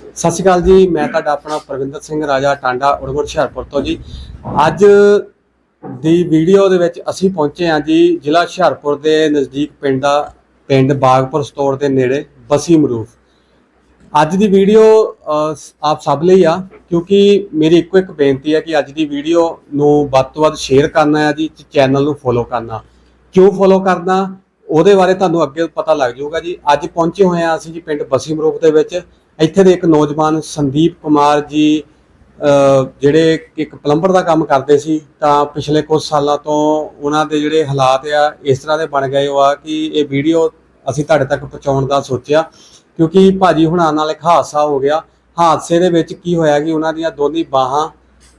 ਸਤਿ ਸ਼੍ਰੀ ਅਕਾਲ ਜੀ, ਮੈਂ ਤੁਹਾਡਾ ਆਪਣਾ ਪ੍ਰਵਿੰਦਰ ਸਿੰਘ, ਰਾਜਾ ਟਾਂਡਾ ਉੜਗੁੜ ਹੁਸ਼ਿਆਰਪੁਰ ਤੋਂ ਜੀ। ਅੱਜ ਦੀ ਵੀਡੀਓ ਦੇ ਵਿੱਚ ਅਸੀਂ ਪਹੁੰਚੇ ਹਾਂ ਜੀ, ਜ਼ਿਲ੍ਹਾ ਹੁਸ਼ਿਆਰਪੁਰ ਦੇ ਨਜ਼ਦੀਕ ਪਿੰਡ ਦਾ ਪਿੰਡ ਬਾਗਪੁਰ ਸਟੋਰ ਦੇ ਨੇੜੇ, ਬਸੀ ਮਰੂਫ। ਅੱਜ ਦੀ ਵੀਡੀਓ ਆਪ ਸਭ ਲਈ ਆ, ਕਿਉਂਕਿ ਮੇਰੀ ਇੱਕੋ ਇੱਕ ਬੇਨਤੀ ਹੈ ਕਿ ਅੱਜ ਦੀ ਵੀਡੀਓ ਨੂੰ ਵੱਧ ਤੋਂ ਵੱਧ ਸ਼ੇਅਰ ਕਰਨਾ ਹੈ ਜੀ ਚੈਨਲ ਨੂੰ ਫੋਲੋ ਕਰਨਾ। ਕਿਉਂ ਫੋਲੋ ਕਰਨਾ? ਉਹਦੇ ਬਾਰੇ ਤੁਹਾਨੂੰ ਅੱਗੇ ਪਤਾ ਲੱਗ ਜਾਊਗਾ ਜੀ। ਅੱਜ ਪਹੁੰਚੇ ਹੋਏ ਆ ਅਸੀਂ ਜੀ ਪਿੰਡ ਬਸੀ ਮਰੂਫ ਦੇ ਵਿੱਚ। ਇੱਥੇ ਦੇ ਇੱਕ ਨੌਜਵਾਨ ਸੰਦੀਪ ਕੁਮਾਰ ਜੀ ਜਿਹੜੇ ਇੱਕ ਪਲੰਬਰ ਦਾ ਕੰਮ ਕਰਦੇ ਸੀ, ਤਾਂ ਪਿਛਲੇ ਕੁਝ ਸਾਲਾਂ ਤੋਂ ਉਹਨਾਂ ਦੇ ਜਿਹੜੇ ਹਾਲਾਤ ਆ, ਇਸ ਤਰ੍ਹਾਂ ਦੇ ਬਣ ਗਏ ਹੋ ਆ ਕਿ ਇਹ ਵੀਡੀਓ ਅਸੀਂ ਤੁਹਾਡੇ ਤੱਕ ਪਹੁੰਚਾਉਣ ਦਾ ਸੋਚਿਆ। ਕਿਉਂਕਿ ਭਾਜੀ ਹੁਣਾਂ ਨਾਲ ਇੱਕ ਹਾਦਸਾ ਹੋ ਗਿਆ। ਹਾਦਸੇ ਦੇ ਵਿੱਚ ਕੀ ਹੋਇਆ ਕਿ ਉਹਨਾਂ ਦੀਆਂ ਦੋਨੀ ਬਾਹਾਂ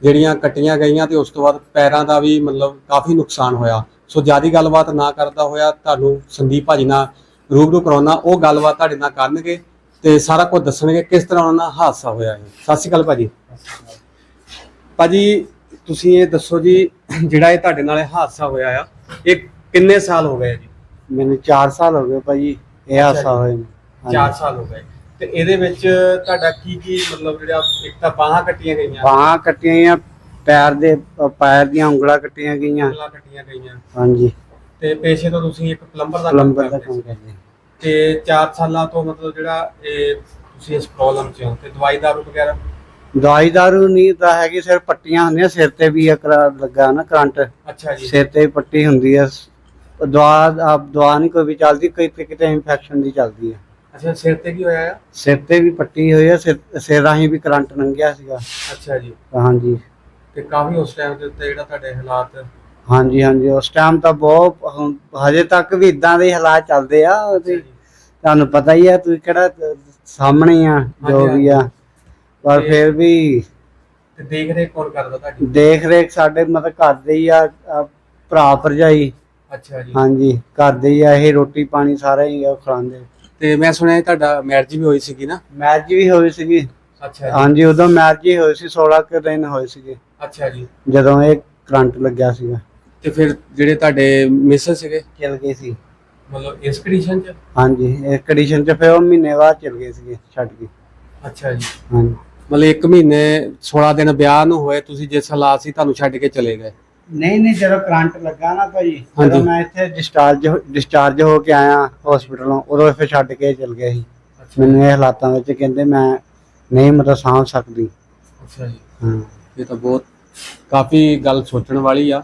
ਜਿਹੜੀਆਂ ਕੱਟੀਆਂ ਗਈਆਂ ਤੇ ਉਸ ਤੋਂ ਬਾਅਦ ਪੈਰਾਂ ਦਾ ਵੀ ਮਤਲਬ ਕਾਫੀ ਨੁਕਸਾਨ ਹੋਇਆ। ਸੋ ਜਿਆਦੀ ਗੱਲਬਾਤ ਨਾ ਕਰਦਾ ਹੋਇਆ, ਤੁਹਾਨੂੰ ਸੰਦੀਪ ਭਾਜੀ ਨਾਲ ਰੂਬਰੂ ਕਰਾਉਣਾ ਉਹ ਗੱਲਬਾਤ ਤੁਹਾਡੇ ਨਾਲ ਕਰਨਗੇ। ਤੇ ਸਾਰਾ ਕੁਝ ਦੱਸਣਗੇ ਕਿਸ ਤਰ੍ਹਾਂ ਉਹਨਾਂ ਨਾਲ ਹਾਦਸਾ ਹੋਇਆ ਹੈ ਸਤਿ ਸ਼੍ਰੀ ਅਕਾਲ ਭਾਜੀ। ਭਾਜੀ ਤੁਸੀਂ ਇਹ ਦੱਸੋ ਜੀ ਜਿਹੜਾ ਇਹ ਤੁਹਾਡੇ ਨਾਲ ਇਹ ਹਾਦਸਾ ਹੋਇਆ ਆ ਇਹ ਕਿੰਨੇ ਸਾਲ ਹੋ ਗਏ ਜੀ? ਮੈਨੂੰ 4 ਸਾਲ ਹੋ ਗਏ ਭਾਜੀ ਇਹ ਨੂੰ। ਹਾਂਜੀ। 4 ਸਾਲ ਹੋ ਗਏ। ਤੇ ਇਹਦੇ ਵਿੱਚ ਤੁਹਾਡਾ ਕੀ ਕੀ ਮਤਲਬ ਜਿਹੜਾ ਇੱਕ ਤਾਂ ਬਾਹਾਂ ਕੱਟੀਆਂ ਗਈਆਂ? ਬਾਹਾਂ ਕੱਟੀਆਂ ਗਈਆਂ ਪੈਰ ਦੇ ਪੈਰ ਦੀਆਂ ਉਂਗਲਾਂ ਕੱਟੀਆਂ ਗਈਆਂ। ਉਂਗਲਾਂ ਕੱਟੀਆਂ ਗਈਆਂ। ਹਾਂਜੀ। ਤੇ ਪੇਸ਼ੇ ਤੋਂ ਤੁਸੀਂ ਇੱਕ ਪਲੰਬਰ ਦਾ ਕੰਮ ਪਲੰਬਰ ਦਾ ਕਰਦੇ। ਕਰਦੇ ਤੇ 4 ਸਾਲਾਂ ਤੋਂ ਮਤਲਬ ਜਿਹੜਾ ਇਹ ਤੁਸੀਂ ਇਸ ਪ੍ਰੋਬਲਮ 'ਚ ਹੋ ਤੇ ਦਵਾਈ ਦਾਰੂ ਵਗੈਰਾ? ਦਵਾਈ ਦਾਰੂ ਨਹੀਂ ਤਾਂ ਹੈਗੀ ਸਿਰ ਪੱਟੀਆਂ ਹੁੰਦੀਆਂ ਸਿਰ ਤੇ ਵੀ ਇੱਕ ਲੱਗਾ ਨਾ ਕਰੰਟ। ਅੱਛਾ ਜੀ। ਸਿਰ ਤੇ ਪੱਟੀ ਹੁੰਦੀ ਹੈ ਦਵਾ ਆਪ ਦਵਾ ਨਹੀਂ ਕੋਈ ਵੀ ਚੱਲਦੀ ਕੋਈ ਤੇ ਕਿਤੇ ਇਨਫੈਕਸ਼ਨ ਦੀ ਚੱਲਦੀ ਹੈ ਅੱਛਾ ਸਿਰ ਤੇ ਕੀ ਹੋਇਆ ਆ? ਸਿਰ ਤੇ ਵੀ ਪੱਟੀ ਹੋਈ ਹੈ ਸਿਰ ਸਿਰ ਰਾਹੀਂ ਵੀ ਕਰੰਟ ਲੰਘਿਆ ਸੀਗਾ। ਅੱਛਾ ਜੀ। ਹਾਂਜੀ। ਤੇ ਕਾਫੀ ਉਸ ਟਾਈਮ ਦੇ ਉੱਤੇ ਜਿਹੜਾ ਤੁਹਾਡੇ ਹਾਲਾਤ? ਹਾਂਜੀ ਹਾਂਜੀ। ਉਸ ਟਾਈਮ ਤਾਂ ਬਹੁਤ ਹੁਣ ਹਜੇ ਤੱਕ ਵੀ ਇਦਾਂ ਦੇ ਹਾਲਾਤ ਚੱਲਦੇ ਆ ਉਹਦੇ ਤੁਹਾਨੂੰ ਪਤਾ ਹੀ ਆ ਤੁਸੀਂ ਕਿਹੜਾ ਸਾਹਮਣੇ ਆ ਜੋ ਹਾਂਜੀ, ਵੀ ਆ। ਪਰ ਤੇ- ਫਿਰ ਵੀ ਤੇ ਦੇਖ ਰੇਖ ਕੌਣ ਕਰਦਾ ਤੁਹਾਡੀ। ਦੇਖ ਰੇਖ ਸਾਡੇ ਮਤਲਬ ਘਰ ਦੇ ਹੀ ਆ ਆ ਭਰਾ ਭਰਜਾਈ। ਅੱਛਾ ਜੀ। ਹਾਂਜੀ ਘਰ ਦੇ ਹੀ ਆ ਇਹ ਰੋਟੀ ਪਾਣੀ ਸਾਰਾ ਹੀ ਉਹ ਖਿਲਾਉਂਦੇ ਤੇ ਮੈਂ ਸੁਣਿਆ ਤੁਹਾਡਾ ਮੈਰਿਜ ਵੀ ਹੋਈ ਸੀਗੀ ਨਾ? ਮੈਰਿਜ ਵੀ ਹੋਈ ਸੀਗੀ। ਅੱਛਾ ਜੀ। ਹਾਂਜੀ ਉਦੋਂ ਮੈਰਿਜ ਹੀ ਹੋਈ ਸੀ 16 ਕੁ ਦਿਨ ਹੋਏ ਸੀਗੇ। ਅੱਛਾ ਜੀ। ਜਦੋਂ ਇਹ ਕਰੰਟ ਲੱਗਿਆ ਸੀਗਾ। ਤੇ ਫਿਰ ਜਿਹੜੇ ਤੁਹਾਡੇ ਮਿਸਸ ਸੀਗੇ? ਚਲ ਗਏ ਸੀ। ਮਤਲਬ ਇਸ ਕੰਡੀਸ਼ਨ 'ਚ? ਹਾਂਜੀ ਇਹ ਕੰਡੀਸ਼ਨ ਚ ਫਿਰ ਉਹ ਮਹੀਨੇ ਬਾਅਦ ਚਲ ਗਏ ਸੀਗੇ ਛੱਡ ਕੇ। ਅੱਛਾ ਜੀ। ਹਾਂਜੀ। ਮਤਲਬ 1 ਮਹੀਨੇ 16 ਦਿਨ ਵਿਆਹ ਨੂੰ ਹੋਏ ਤੁਸੀਂ ਜਿਸ ਹਾਲਾਤ ਸੀ ਤੁਹਾਨੂੰ ਛੱਡ ਕੇ ਚਲੇ ਗਏ? ਨਹੀਂ ਨਹੀਂ ਜਦੋਂ ਕਰੰਟ ਲੱਗਾ ਨਾ ਭਾਜੀ ਹਾਂਜੀ। ਜਦੋਂ ਮੈਂ ਇੱਥੇ ਡਿਸਚਾਰਜ ਡਿਸਚਾਰਜ ਹੋ ਕੇ ਆਇਆ ਹਸਪੀਟਲੋਂ ਉਦੋਂ ਫਿਰ ਛੱਡ ਕੇ ਚਲ ਗਏ ਸੀ। ਅੱਛਾ। ਮੈਨੂੰ ਇਹ ਹਾਲਾਤਾਂ ਵਿੱਚ ਕਹਿੰਦੇ ਮੈਂ ਨਹੀਂ ਮਤਲਬ ਸਾਂਭ ਸਕਦੀ। ਅੱਛਾ ਜੀ। ਹਾਂ। ਇਹ ਤਾਂ ਬਹੁਤ ਕਾਫੀ ਗੱਲ ਸੋਚਣ ਵਾਲੀ ਆ।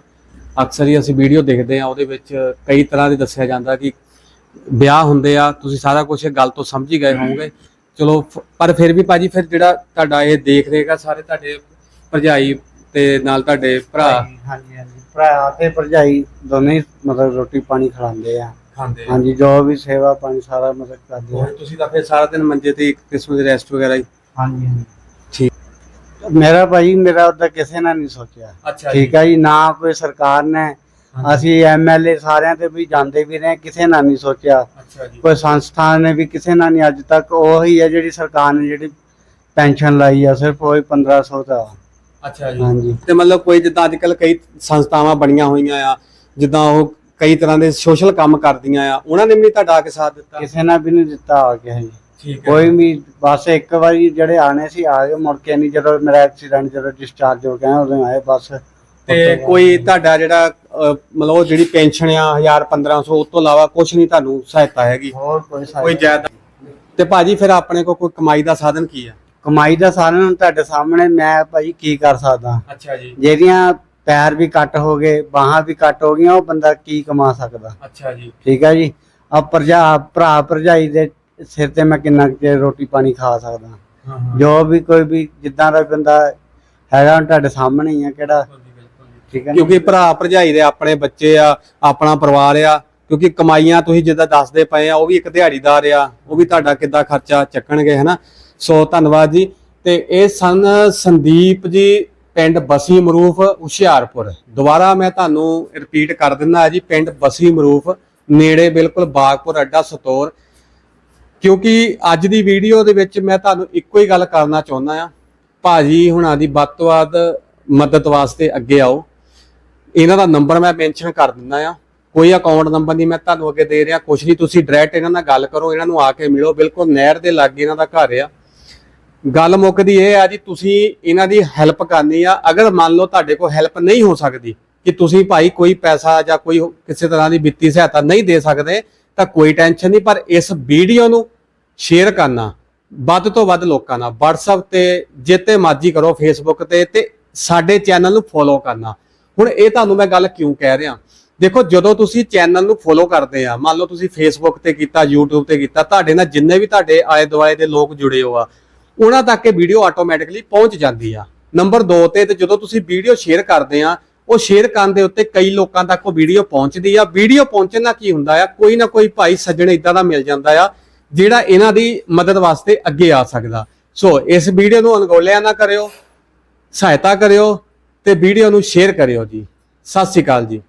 ਅਕਸਰ ਹੀ ਅਸੀਂ ਵੀਡੀਓ ਦੇਖਦੇ ਆ ਉਹਦੇ ਵਿੱਚ ਕਈ ਤਰ੍ਹਾਂ ਦੇ ਦੱਸਿਆ ਜਾਂਦਾ ਕਿ ਵਿਆਹ ਹੁੰਦੇ ਆ ਤੁਸੀਂ ਸਾਰਾ ਕੁਝ ਇਹ ਗੱਲ ਤੋਂ ਸਮਝ ਹੀ ਗਏ ਹੋਵੋਗੇ। ਚਲੋ ਪਰ ਫਿਰ ਵੀ ਭਾਜੀ ਫਿਰ ਜਿਹੜਾ ਤੁਹਾਡਾ ਇਹ ਦੇਖ ਰੇਗਾ ਸਾਰੇ ਤੁਹਾਡੇ ਭਰਜਾਈ ਤੇ ਨਾਲ ਤੁਹਾਡੇ ਭਰਾ। ਹਾਂਜੀ ਹਾਂਜੀ ਭਰਾ ਤੇ ਭਰਜਾਈ ਦੋਨੇ ਮਤਲਬ ਰੋਟੀ ਪਾਣੀ ਖਿਲਾਉਂਦੇ ਆ। ਖਾਂਦੇ ਹਾਂਜੀ ਜੋ ਵੀ ਸੇਵਾ ਪਾਣੀ ਸਾਰਾ ਮਤਲਬ ਕਰਦੇ ਆ। ਤੁਸੀਂ ਤਾਂ ਫਿਰ ਸਾਰਾ ਦਿਨ ਮੰਜੇ ਤੇ ਇੱਕ ਕਿਸਮ ਦੇ ਰੈਸਟ ਵਗੈਰਾ ਹੀ। ਹਾਂਜੀ ਹਾਂਜੀ। ਮੇਰਾ ਭਾਜੀ ਮੇਰਾ ਉਹਦਾ ਕਿਸੇ ਨੇ ਨਹੀਂ ਸੋਚਿਆ। ਅੱਛਾ ਠੀਕ ਹੈ ਜੀ ਨਾ ਕੋਈ ਸਰਕਾਰ ਨੇ ਅਸੀਂ ਐਮਐਲਏ ਸਾਰਿਆਂ ਤੇ ਵੀ ਜਾਂਦੇ ਵੀ ਰਹੇ ਕਿਸੇ ਨੇ ਨਹੀਂ ਸੋਚਿਆ। ਅੱਛਾ ਜੀ। ਕੋਈ ਸੰਸਥਾ ਨੇ ਵੀ ਕਿਸੇ ਨਾਲ ਨਹੀਂ ਅੱਜ ਤੱਕ ਉਹੀ ਹੈ ਜਿਹੜੀ ਸਰਕਾਰ ਨੇ ਜਿਹੜੀ ਪੈਨਸ਼ਨ ਲਾਈ ਆ ਸਿਰਫ ਉਹ 1500 ਦਾ। ਅੱਛਾ ਜੀ। ਹਾਂਜੀ। ਤੇ ਮਤਲਬ ਕੋਈ ਜਿੱਦਾਂ ਅੱਜ ਕੱਲ ਕਈ ਸੰਸਥਾਵਾਂ ਬਣੀਆਂ ਹੋਈਆਂ ਆ ਜਿੱਦਾਂ ਉਹ ਕਈ ਤਰ੍ਹਾਂ ਦੇ ਸੋਸ਼ਲ ਕੰਮ ਕਰਦੀਆਂ ਆ ਉਹਨਾਂ ਨੇ ਵੀ ਤੁਹਾਡਾ ਆ ਕੇ ਸਾਥ ਦਿੱਤਾ? ਕਿਸੇ ਨੇ ਵੀ ਨਹੀਂ ਦਿੱਤਾ ਆ ਗਿਆ ਜੀ ਠੀਕ ਕੋਈ ਵੀ ਬਸ ਇੱਕ ਵਾਰੀ ਜਿਹੜੇ ਆਣੇ ਸੀ ਆ ਗਏ ਮੁੜ ਕੇ ਨਹੀਂ ਜਦੋਂ ਮੇਰਾ ਐਕਸੀਡੈਂਟ ਜਦੋਂ ਡਿਸਚਾਰਜ ਹੋ ਗਿਆ ਉਦੋਂ ਆਏ ਬਸ। ਤੇ ਕੋਈ ਤੁਹਾਡਾ ਜਿਹੜਾ ਅਹ, ਮਤਲਬ ਉਹ ਜਿਹੜੀ ਪੈਨਸ਼ਨ ਆ 1000 1500 ਉਸ ਤੋਂ ਇਲਾਵਾ ਕੁਝ ਨਹੀਂ ਤੁਹਾਨੂੰ ਸਹਾਇਤਾ ਹੈਗੀ? ਹੋਰ ਕੋਈ ਕੋਈ ਜਾਇਦਾਦ ਤੇ ਭਾਜੀ ਫਿਰ ਆਪਣੇ ਕੋਲ ਕੋਈ ਕਮਾਈ ਦਾ ਸਾਧਨ ਕੀ ਆ? ਕਮਾਈ ਦਾ ਸਾਰਿਆਂ ਨੂੰ ਤੁਹਾਡੇ ਸਾਹਮਣੇ ਮੈਂ ਭਾਜੀ ਕੀ ਕਰ ਸਕਦਾ? ਅੱਛਾ ਜੀ। ਜਿਹੜੀਆਂ ਪੈਰ ਵੀ ਕੱਟ ਹੋ ਗਏ ਬਾਹਾਂ ਵੀ ਕੱਟ ਹੋ ਗਈਆਂ ਉਹ ਬੰਦਾ ਕੀ ਕਮਾ ਸਕਦਾ? ਅੱਛਾ ਜੀ। ਠੀਕ ਹੈ ਜੀ। ਆ ਭਰਜਾ ਭਰਾ ਭਰਜਾਈ ਦੇ ਸਿਰ ਤੇ ਮੈਂ ਕਿੰਨਾ ਕੁ ਚਿਰ ਰੋਟੀ ਪਾਣੀ ਖਾ ਸਕਦਾ। ਹਾਂ ਹਾਂ। ਜੋ ਵੀ ਕੋਈ ਵੀ ਜਿੱਦਾਂ ਦਾ ਬੰਦਾ ਹੈਗਾ ਹੁਣ ਤੁਹਾਡੇ ਸਾਹਮਣੇ ਹੀ ਆ ਕਿਹੜਾ। ਠੀਕ ਹੈ ਨਾ? ਕਿਉਂਕਿ ਭਰਾ ਭਰਜਾਈ ਦੇ ਆਪਣੇ ਬੱਚੇ ਆ ਆਪਣਾ ਪਰਿਵਾਰ ਆ ਕਿਉਂਕਿ ਕਮਾਈਆਂ ਤੁਸੀਂ ਜਿੱਦਾਂ ਦੱਸਦੇ ਪਏ ਆ ਉਹ ਵੀ ਇੱਕ ਦਿਹਾੜੀਦਾਰ ਆ ਉਹ ਵੀ ਤੁਹਾਡਾ ਕਿੱਦਾਂ ਖਰਚਾ ਚੱਕਣਗੇ ਹਨਾ? ਸੋ ਧੰਨਵਾਦ ਜੀ। ਤੇ ਇਹ ਸਨ ਸੰਦੀਪ ਜੀ ਪਿੰਡ ਬਸੀ ਮਰੂਫ ਹੁਸ਼ਿਆਰਪੁਰ। ਦੁਬਾਰਾ ਮੈਂ ਤੁਹਾਨੂੰ ਰਿਪੀਟ ਕਰ ਦਿੰਦਾ ਜੀ ਪਿੰਡ ਬਸੀ ਮਰੂਫ ਨੇੜੇ ਬਿਲਕੁਲ ਬਾਗਪੁਰ ਅੱਡਾ ਸਤੌਰ। ਕਿਉਂਕਿ ਅੱਜ ਦੀ ਵੀਡੀਓ ਦੇ ਵਿੱਚ ਮੈਂ ਤੁਹਾਨੂੰ ਇੱਕੋ ਹੀ ਗੱਲ ਕਰਨਾ ਚਾਹੁੰਦਾ ਆ ਭਾਜੀ ਹੁਣਾਂ ਦੀ ਵੱਧ ਮਦਦ ਵਾਸਤੇ ਅੱਗੇ ਆਓ। ਇਹਨਾਂ ਦਾ ਨੰਬਰ ਮੈਂ ਮੈਂਸ਼ਨ ਕਰ ਦਿੰਦਾ ਆ ਕੋਈ ਅਕਾਊਂਟ ਨੰਬਰ ਨਹੀਂ ਮੈਂ ਤੁਹਾਨੂੰ ਅੱਗੇ ਦੇ ਰਿਹਾ। ਕੁਛ ਨਹੀਂ, ਤੁਸੀਂ ਡਾਇਰੈਕਟ ਇਹਨਾਂ ਨਾਲ ਗੱਲ ਕਰੋ। ਇਹਨਾਂ ਨੂੰ ਆ ਕੇ ਮਿਲੋ। ਬਿਲਕੁਲ ਨਹਿਰ ਦੇ ਲਾਗੇ ਇਹਨਾਂ ਦਾ ਘਰ ਆ। ਗੱਲ ਮੁੱਕਦੀ ਇਹ ਆ ਜੀ, ਤੁਸੀਂ ਇਹਨਾਂ ਦੀ ਹੈਲਪ ਕਰਨੀ ਆ। ਅਗਰ ਮੰਨ ਲਓ ਤੁਹਾਡੇ ਕੋਲ ਹੈਲਪ ਨਹੀਂ ਹੋ ਸਕਦੀ, ਕਿ ਤੁਸੀਂ ਭਾਈ ਕੋਈ ਪੈਸਾ ਜਾਂ ਕੋਈ ਕਿਸੇ ਤਰ੍ਹਾਂ ਦੀ ਵਿੱਤੀ ਸਹਾਇਤਾ ਨਹੀਂ ਦੇ ਸਕਦੇ ਤਾਂ ਕੋਈ ਟੈਨਸ਼ਨ ਨਹੀਂ, ਪਰ ਇਸ ਵੀਡੀਓ ਨੂੰ ਸ਼ੇਅਰ ਕਰਨਾ, ਵੱਧ ਤੋਂ ਵੱਧ ਲੋਕਾਂ ਨਾਲ, WhatsApp ਤੇ ਜਿੱਤੇ ਮਰਜ਼ੀ ਕਰੋ, Facebook ਤੇ ਤੇ ਸਾਡੇ ਚੈਨਲ ਨੂੰ ਫੋਲੋ ਕਰਨਾ। ਹੁਣ ਇਹ ਤੁਹਾਨੂੰ ਮੈਂ ਗੱਲ ਕਿਉਂ ਕਹਿ ਰਿਹਾ? ਦੇਖੋ, ਜਦੋਂ ਤੁਸੀਂ ਚੈਨਲ ਨੂੰ ਫੋਲੋ ਕਰਦੇ ਆ, ਮੰਨ ਲਓ ਤੁਸੀਂ Facebook ਤੇ ਕੀਤਾ, YouTube ਤੇ ਕੀਤਾ, ਤੁਹਾਡੇ ਨਾਲ ਜਿੰਨੇ ਵੀ ਤੁਹਾਡੇ ਆਲੇ ਦੁਆਲੇ ਦੇ ਲੋਕ ਜੁੜੇ ਹੋ ਆ ਉਹਨਾਂ ਤੱਕ ਇਹ ਵੀਡੀਓ ਆਟੋਮੈਟਿਕਲੀ ਪਹੁੰਚ ਜਾਂਦੀ ਆ। ਨੰਬਰ 2 ਤੇ ਤੇ ਜਦੋਂ ਤੁਸੀਂ ਵੀਡੀਓ ਸ਼ੇਅਰ ਕਰਦੇ ਆ ਉਹ ਸ਼ੇਅਰ ਕਰਨ ਦੇ ਉੱਤੇ ਕਈ ਲੋਕਾਂ ਤੱਕ ਉਹ ਵੀਡੀਓ ਪਹੁੰਚਦੀ ਆ। ਵੀਡੀਓ ਪਹੁੰਚਣ ਨਾਲ ਕੀ ਹੁੰਦਾ ਆ? ਕੋਈ ਨਾ ਕੋਈ ਭਾਈ ਸੱਜਣ ਇਦਾਂ ਦਾ ਮਿਲ ਜਾਂਦਾ ਆ, ਜਿਹੜਾ ਇਹਨਾਂ ਦੀ ਮਦਦ ਵਾਸਤੇ ਅੱਗੇ ਆ ਸਕਦਾ। ਸੋ ਇਸ ਵੀਡੀਓ ਨੂੰ ਅਣਗੋਲਿਆ ਨਾ ਕਰਿਓ, ਸਹਾਇਤਾ ਕਰਿਓ ਤੇ ਵੀਡੀਓ ਨੂੰ ਸ਼ੇਅਰ ਕਰਿਓ ਜੀ। ਸਤਿ ਸ਼੍ਰੀ ਅਕਾਲ ਜੀ।